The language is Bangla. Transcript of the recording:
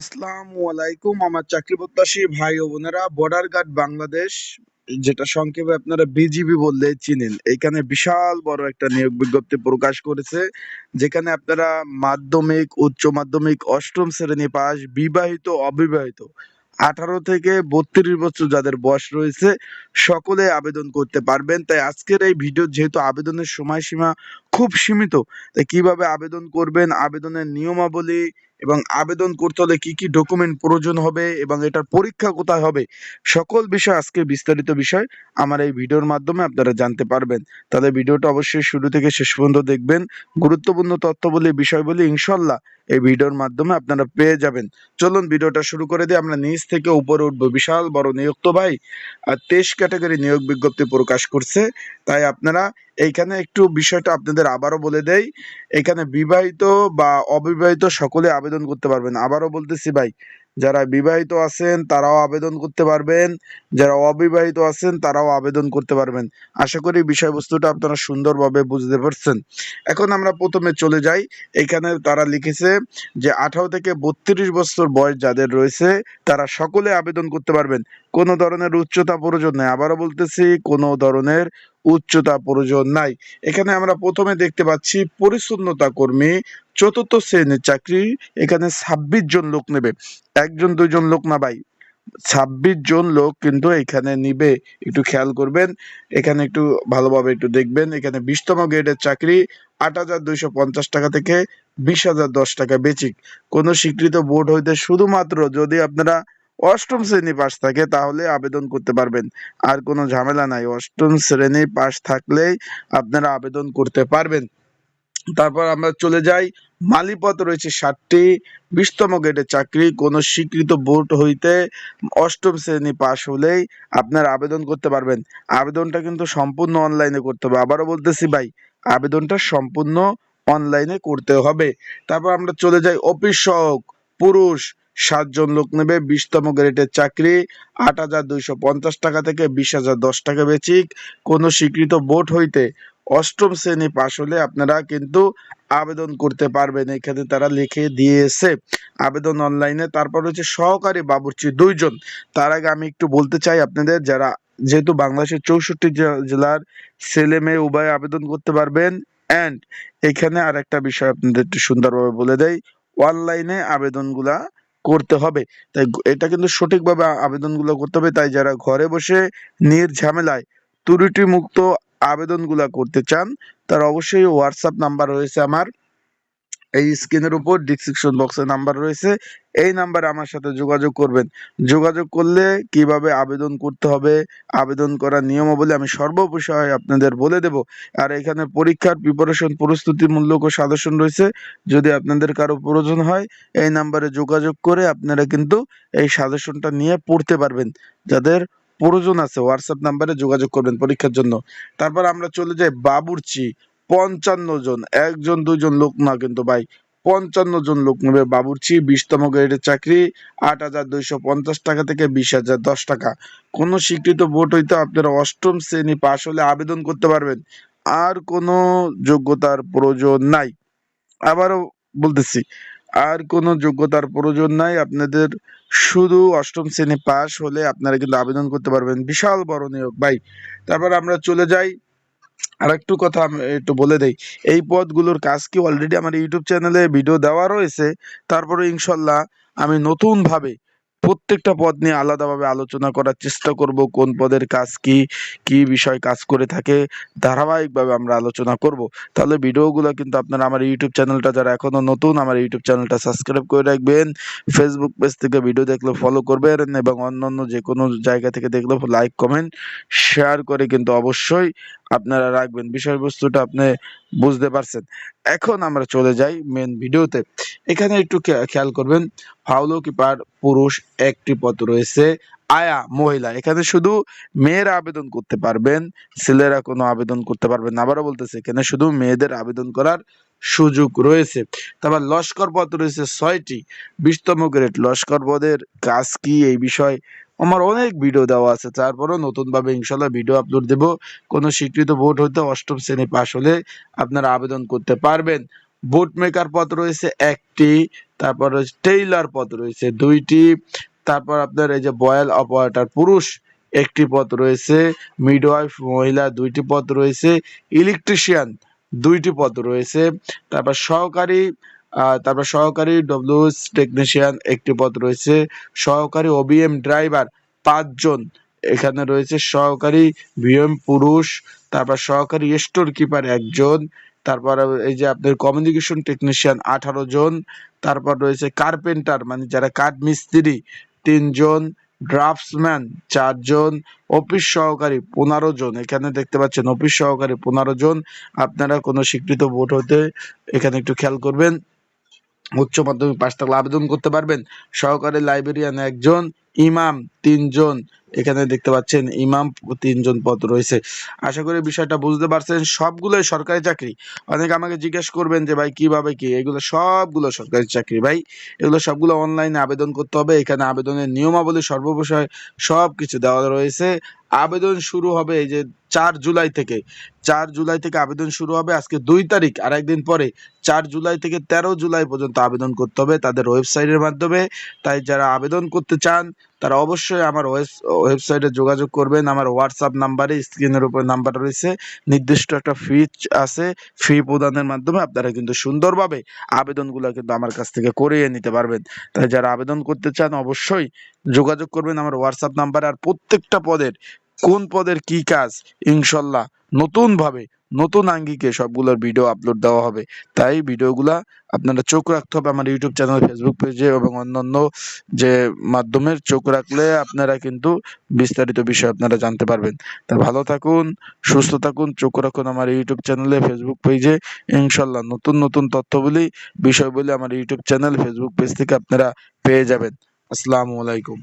আসসালামু আলাইকুম। আমার চাকরি প্রত্যাশী ভাই ও বোনেরা বর্ডার গার্ড বাংলাদেশ, যেটা সংক্ষেপে আপনারা বিজিবি বললে চিনেন। এখানে বিশাল বড় একটা নিয়োগ বিজ্ঞপ্তি প্রকাশ করেছে, যেখানে আপনারা মাধ্যমিক, উচ্চ মাধ্যমিক, অষ্টম শ্রেণি পাস, বিবাহিত, অবিবাহিত, আঠারো থেকে বত্রিশ বছর যাদের বয়স রয়েছে, সকলে আবেদন করতে পারবেন। তাই আজকের এই ভিডিও যেহেতু আবেদনের সময়সীমা খুব সীমিত। তাই কীভাবে আবেদন করবেন, আবেদনের নিয়মাবলী এবং আবেদন করতে হলে কি কি ডকুমেন্ট প্রয়োজন হবে এবং এটার পরীক্ষা কোথায় হবে, সকল বিষয় আজকে বিস্তারিত বিষয় আমার এই ভিডিওর মাধ্যমে আপনারা জানতে পারবেন। তাহলে ভিডিওটা অবশ্যই শুরু থেকে শেষ পর্যন্ত দেখবেন। গুরুত্বপূর্ণ তথ্যবলী, বিষয়বলী ইনশাল্লাহ এই ভিডিওর মাধ্যমে আপনারা পেয়ে যাবেন। চলুন ভিডিওটা শুরু করে দিয়ে আমরা নিচ থেকে উপরে উঠবো। বিশাল বড় নিয়োগ তো ভাই, আর তেইশ ক্যাটাগরি নিয়োগ বিজ্ঞপ্তি প্রকাশ করছে। তাই আপনারা এইখানে একটু বিষয়টা আপনাদের আবারও বলে দেই, এখানে বিবাহিত বা অবিবাহিত সকলে আবেদন করতে পারবেন। আবারও বলতেছি ভাই, যারা বিবাহিত আছেন তারাও আবেদন করতে পারবেন, যারা অবিবাহিত আছেন তারাও আবেদন করতে পারবেন। আশা করি বিষয়বস্তুটা আপনারা সুন্দরভাবে বুঝতে পারছেন। এখন আমরা প্রথমে চলে যাই। এখানে তারা লিখেছে যে, আঠারো থেকে বত্রিশ বছর বয়স যাদের রয়েছে, তারা সকলে আবেদন করতে পারবেন। কোনো ধরনের উচ্চতা প্রয়োজন নেই। আবারও বলতেছি, কোনো ধরনের উচ্চতা প্রয়োজন নাই। এখানে আমরা প্রথমে দেখতে পাচ্ছি পরিচ্ছন্নতা কর্মী, চতুর্থ শ্রেণির চাকরি, এখানে ছাব্বিশ জন লোক নেবে। একজন, দুইজন লোক না ভাই? ছাব্বিশ জন লোক কিন্তু এখানে নিবে। একটু খেয়াল করবেন, এখানে একটু ভালোভাবে একটু দেখবেন। এখানে বিশতম গ্রেডের চাকরি আট হাজার দুইশো পঞ্চাশ টাকা থেকে বিশ হাজার দশ টাকা বেচিক। কোনো স্বীকৃত বোর্ড হইতে শুধুমাত্র যদি আপনারা অষ্টম শ্রেণি পাস থাকে, তাহলে আবেদন করতে পারবেন। আর কোনো ঝামেলা নাই, অষ্টম শ্রেণি পাস থাকলেই আপনারা আবেদন করতে পারবেন। তারপর আমরা চলে যাই। মালিপদ রয়েছে ষাটটি, বিশতম গ্রেডের চাকরি, কোনো স্বীকৃত বোর্ড হইতে অষ্টম শ্রেণি পাশ হলেই আপনারা আবেদন করতে পারবেন। আবেদনটা কিন্তু সম্পূর্ণ অনলাইনে করতে হবে। আবারও বলতেছি ভাই, আবেদনটা সম্পূর্ণ অনলাইনে করতে হবে। তারপর আমরা চলে যাই, অফিস সহক, পুরুষ। সাতজন লোক নেবে, বিশতম গ্রেডের চাকরি, আট হাজার দুইশো পঞ্চাশ টাকা থেকে বিশ হাজার দশ টাকা বেচিক। কোনো স্বীকৃত বোর্ড হইতে অষ্টম শ্রেণি পাশ হলে আপনারা কিন্তু আবেদন করতে পারবেন। এখানে তারা লিখে দিয়েছে আবেদন অনলাইনে। তারপর হচ্ছে সহকারী বাবুর্চি দুইজন। তার আগে আমি একটু বলতে চাই আপনাদের, যারা যেহেতু বাংলাদেশের চৌষট্টি জেলার ছেলে মেয়ে উভয় আবেদন করতে পারবেন। অ্যান্ড এখানে আর একটা বিষয় আপনাদের একটু সুন্দরভাবে বলে দেয় অনলাইনে আবেদনগুলা করতে হবে। তাই এটা কিন্তু সঠিকভাবে আবেদনগুলো করতে হবে। তাই যারা ঘরে বসে নির ঝামেলায় ত্রুটি মুক্ত আবেদনগুলো করতে চান, তার অবশ্যই হোয়াটসঅ্যাপ নাম্বার রয়েছে আমার। এই স্ক্রিনের উপর ডিসক্রিপশন বক্সে নাম্বার রয়েছে। এই নাম্বারে আমার সাথে যোগাযোগ করবেন। যোগাযোগ করলে কীভাবে আবেদন করতে হবে, আবেদন করার নিয়মাবলী আমি সর্ববিষয়ে আপনাদের বলে দেব। আর এখানে পরীক্ষার প্রিপারেশন প্রস্তুতিমূলক ও সাজেশন রয়েছে। যদি আপনাদের কারও প্রয়োজন হয়, এই নাম্বারে যোগাযোগ করে আপনারা কিন্তু এই সাজেশনটা নিয়ে পড়তে পারবেন। যাদের প্রয়োজন আছে হোয়াটসঅ্যাপ নাম্বারে যোগাযোগ করবেন পরীক্ষার জন্য। তারপর আমরা চলে যাই বাবুর্চি। পঞ্চান্ন জন, একজন, দুজন লোক না কিন্তু ভাই, পঞ্চান্ন জন লোক নেবে বাবুর্চি, বিশতম গ্রেডের চাকরি, আট হাজার দুইশো পঞ্চাশ টাকা থেকে বিশ হাজার দশ টাকা। কোনো স্বীকৃত বোর্ড হইতে আপনারা অষ্টম শ্রেণি পাশ হলে আবেদন করতে পারবেন। আর কোনো যোগ্যতার প্রয়োজন নাই। আবারও বলতেছি, আর কোনো যোগ্যতার প্রয়োজন নাই। আপনাদের শুধু অষ্টম শ্রেণি পাশ হলে আপনারা কিন্তু আবেদন করতে পারবেন। বিশাল বড় নিয়োগ ভাই। তারপর আমরা চলে যাই আর একটু কথা একটু বলে দেই। এই পদগুলোর কাজ কি অলরেডি আমার ইউটিউব চ্যানেলে ভিডিও দেওয়া রয়েছে। তারপরে ইনশাল্লাহ আমি নতুনভাবে প্রত্যেকটা পদ নিয়ে আলাদাভাবে আলোচনা করার চেষ্টা করব, কোন পদের কাজ কি কি বিষয় কাজ করে থাকে, ধারাবাহিকভাবে আমরা আলোচনা করব। তাহলে ভিডিওগুলো কিন্তু আপনারা আমার ইউটিউব চ্যানেলটা যারা এখনও নতুন, আমার ইউটিউব চ্যানেলটা সাবস্ক্রাইব করে রাখবেন। ফেসবুক পেজ থেকে ভিডিও দেখলে ফলো করবেন এবং অন্যান্য যে কোনো জায়গা থেকে দেখলে লাইক কমেন্ট শেয়ার করে কিন্তু অবশ্যই আপনারা রাখবেন। বিষয়বস্তুটা আপনি বুঝতে পারছেন। এখন আমরা চলে যাই মেন ভিডিওতে। এখানে একটু খেয়াল করবেন, ফাউলো কিপার পুরুষ একটি পদ রয়েছে আয়া, মহিলা। এখানে শুধু মেয়েরা আবেদন করতে পারবেন, ছেলেরা কোনো আবেদন করতে পারবেন না। আবারও বলতেছে, এখানে শুধু মেয়েদের আবেদন করার সুযোগ রয়েছে। তারপর লস্কর পদ রয়েছে ছয়টি। বিশতম গ্রেড লস্কর পদের কাজ কি? এই বিষয় আমার অনেক ভিডিও দেওয়া আছে, তারপরেও নতুনভাবে ইনশাল্লাহ ভিডিও আপলোড দেব। কোনো স্বীকৃত বোর্ড হতে অষ্টম শ্রেণি পাশ হলে আপনারা আবেদন করতে পারবেন। বুট মেকার পদ রয়েছে একটি, তারপর টেইলার পদ রয়েছে দুইটি, তারপর আপনার এই যে বয়েল অপারেটর পুরুষ একটি পদ রয়েছে মিডওয়াইফ মহিলা দুইটি পদ রয়েছে ইলেকট্রিশিয়ান দুইটি পদ রয়েছে, তারপর সহকারী তারপর সহকারী ডব্লিউএস টেকনিশিয়ান একটি পদ রয়েছে। সহকারী ওবিএম ড্রাইভার পাঁচজন এখানে রয়েছে। সহকারী বিএম পুরুষ, তারপর সহকারী স্টোর কিপার একজন, তারপর এই যে আপনার কমিউনিকেশন টেকনিশিয়ান আঠারো জন, তারপর রয়েছে কার্পেন্টার মানে যারা কাঠ মিস্ত্রি তিনজন ড্রাফটসম্যান চারজন অফিস সহকারী পনেরো জন। এখানে দেখতে পাচ্ছেন অফিস সহকারী পনেরো জন। আপনারা কোনো স্বীকৃত বোর্ড হতে এখানে একটু খেয়াল করবেন। উচ্চ মাধ্যমিক পাশ থাকলে আবেদন করতে পারবেন। সহকারী লাইব্রেরিয়ান একজন ইমাম তিনজন এখানে দেখতে পাচ্ছেন ইমাম তিনজন পদ রয়েছে। আশা করি বিষয়টা বুঝতে পারছেন, সবগুলোই সরকারি চাকরি। অনেকে আমাকে জিজ্ঞেস করবেন যে, ভাই, কীভাবে কি? এগুলো সবগুলো সরকারি চাকরি। ভাই, এগুলো সবগুলো অনলাইনে আবেদন করতে হবে। এখানে আবেদনের নিয়মাবলী সর্ববিষয় সব কিছু দেওয়া রয়েছে। আবেদন শুরু হবে এই যে চার জুলাই থেকে। চার জুলাই থেকে আবেদন শুরু হবে। আজকে দুই তারিখ আর একদিন পরে চার জুলাই থেকে তেরো জুলাই পর্যন্ত আবেদন করতে হবে তাদের ওয়েবসাইটের মাধ্যমে। তাই যারা আবেদন করতে চান তারা অবশ্যই আমার ওয়েবসাইটে যোগাযোগ করবেন। আমার হোয়াটসঅ্যাপ নাম্বারে, স্ক্রিনের উপর নাম্বার রয়েছে। নির্দিষ্ট একটা ফি আছে। ফি প্রদানের মাধ্যমে আপনারা কিন্তু সুন্দরভাবে আবেদনগুলো কিন্তু আমার কাছ থেকে করিয়ে নিতে পারবেন। তাই যারা আবেদন করতে চান অবশ্যই যোগাযোগ করবেন আমার হোয়াটসঅ্যাপ নাম্বারে। আর প্রত্যেকটা পদের কোন পদের কি কাজ? ইনশাল্লাহ নতুন ভাবে নতুন আঙ্গিকে সবগুলোর ভিডিও আপলোড দেওয়া হবে। তাই ভিডিওগুলা আপনারা চোখ রাখতে হবে আমার ইউটিউব চ্যানেল ফেসবুক পেজে এবং অন্যান্য যে মাধ্যমের চোখ রাখলে আপনারা কিন্তু বিস্তারিত বিষয় আপনারা জানতে পারবেন। তা ভালো থাকুন, সুস্থ থাকুন, চোখ রাখুন আমার ইউটিউব চ্যানেলে ফেসবুক পেজে ইনশাল্লাহ নতুন নতুন তথ্যগুলি, বিষয়গুলি আমার ইউটিউব চ্যানেল ফেসবুক পেজ থেকে আপনারা পেয়ে যাবেন। আসসালামু আলাইকুম।